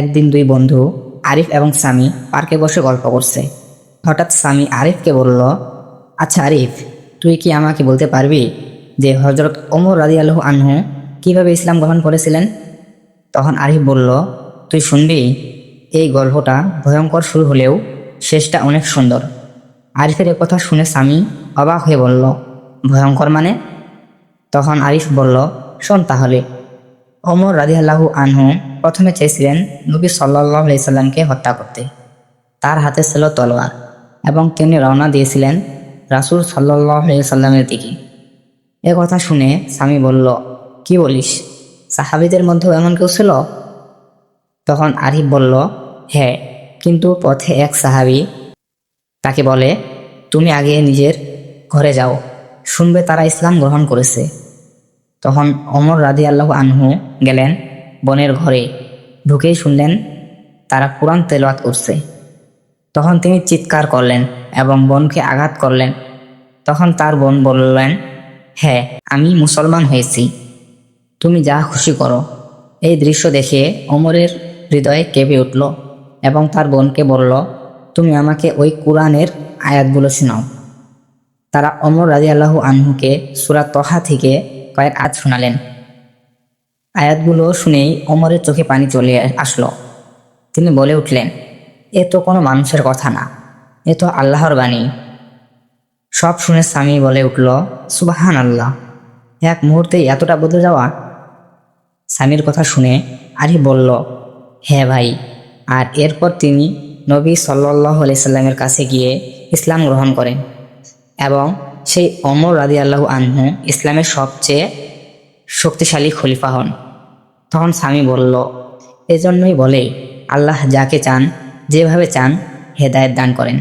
একদিন দুই বন্ধু, আরিফ এবং সামি পার্কে বসে গল্প করছে। হঠাৎ সামি আরিফকে বলল আচ্ছা আরিফ, তুই কি আমাকে বলতে পারবি যে হজরত ওমর রাজি আলহ আনহু কীভাবে ইসলাম গ্রহণ করেছিলেন? তখন আরিফ বলল, তুই শুনবি, এই গল্পটা ভয়ঙ্কর শুরু হলেও শেষটা অনেক সুন্দর। আরিফের কথা শুনে স্বামী অবাক হয়ে বলল, ভয়ঙ্কর মানে? তখন আরিফ বলল, শোন তাহলে ওমর রাজিয়াল্লাহু আনহু প্রথমে চেয়েছিলেন নবী সাল্লাহ সাল্লামকে হত্যা করতে। তার হাতে ছিল তলোয়ার এবং তিনি রওনা দিয়েছিলেন রাসূল সাল্লাহ সাল্লামের দিকে। এ কথা শুনে স্বামী বলল, কি বলিস? সাহাবিদের মধ্যেও এমন কেউ ছিল? তখন আরিফ বলল হ্যাঁ কিন্তু পথে এক সাহাবি তাকে বলে, তুমি আগে নিজের ঘরে যাও, শুনবে তারা ইসলাম গ্রহণ করেছে। তখন অমর রাদি আল্লাহ আনহু গেলেন বনের ঘরে। ঢুকেই শুনলেন তারা কোরআন তেলাওয়াত করছে। তখন তিনি চিৎকার করলেন এবং বোনকে আঘাত করলেন। তখন তার বোন বললেন হ্যাঁ আমি মুসলমান হয়েছি। তুমি যা খুশি করো। এই দৃশ্য দেখে অমরের হৃদয়ে কেঁপে উঠল এবং তার বোনকে বলল, তুমি আমাকে ওই কোরআনের আয়াতগুলো শোনাও। তারা অমর রাজি আল্লাহ আনহুকে সুরা তহা থেকে কয়েক আয়াত শোনালেন। আয়াতগুলো শুনেই অমরের চোখে পানি চলে আসলো। তিনি বলে উঠলেন, এ তো কোনো মানুষের কথা না, এ তো আল্লাহর বাণী। সব শুনে স্বামী বলে উঠল সুবাহান আল্লাহ এক মুহূর্তে এতটা বদলে যাওয়া? স্বামীর কথা শুনে আরি বলল হ্যাঁ ভাই, আর এরপর তিনি নবী সাল্লাহ সাল্লামের কাছে গিয়ে ইসলাম গ্রহণ করেন এবং সেই অমর রাদি আল্লাহ আনহু ইসলামের সবচেয়ে শক্তিশালী খলিফা হন। তখন স্বামী বলল, এজন্যই বলে, আল্লাহ যাকে চান, যেভাবে চান হেদায়ত দান করেন।